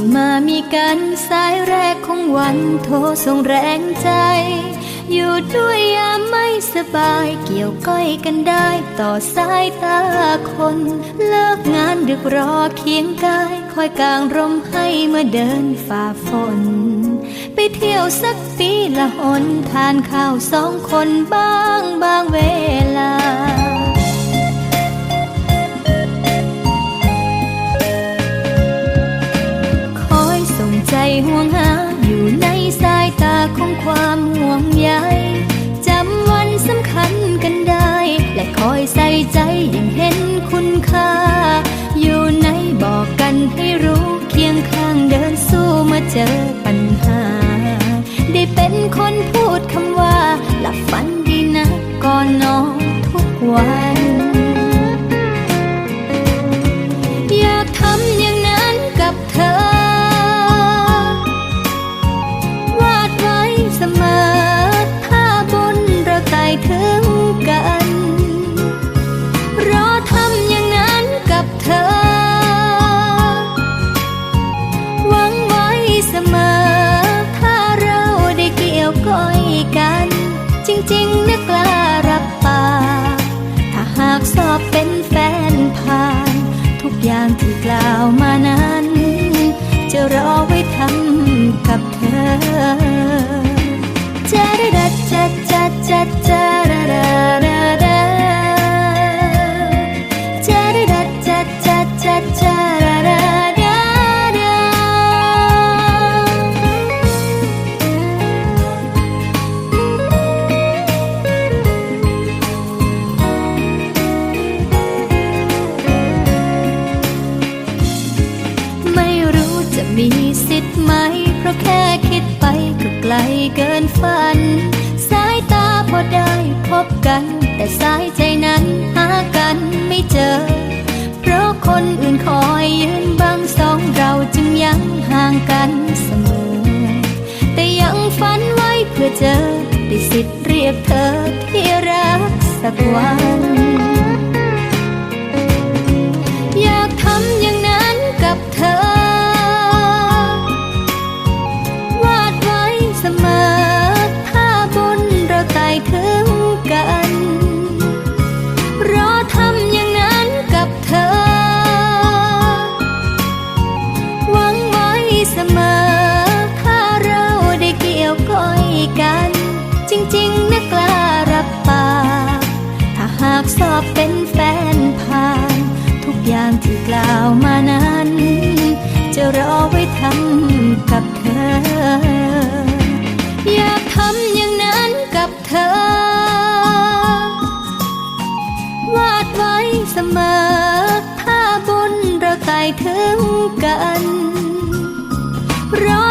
นมามีกันสายแรกของวันโทรส่งแรงใจ อยู่ด้วยยามไม่สบายเกี่ยวก้อยกันได้ต่อสายตาคน เลิกงานดึกรอเคียงกาย คอยกลางร่มให้มาเดินฝ่าฝน ไปเที่ยวสักปีละหนทานข้าวสองคนบ้างบางเวลา วันอยากทำอย่างนั้นกับเธอ วาดไว้เสมอถ้าบุญเราไต่ถึงกัน รอทำอย่างนั้นกับเธอ หวังไว้เสมอ ถ้าเราได้เกี่ยวก้อยกัน จริง ๆนะกล้า สอบเป็นแฟนผ่าน ทุกอย่างที่กล่าวมานั้น จะรอไว้ทำกับเธอ บกัน แต่สายใจนั้นหากันไม่เจอ เพราะคนอื่นคอยยืนบังสองเราจึงยังห่างกันเสมอ แต่ยังฝันไว้เพื่อเจอได้สิทธิ์เรียกเธอที่รักสักวันากสอบเป็นแฟนผ่าน ทุกอย่างที่กล่าวมานั้น จะรอไว้ทำกับเธอ อยากทำอย่างนั้นกับเธอ วาดไว้เสมอถ้าบุญเราไต่ถึงกันรอ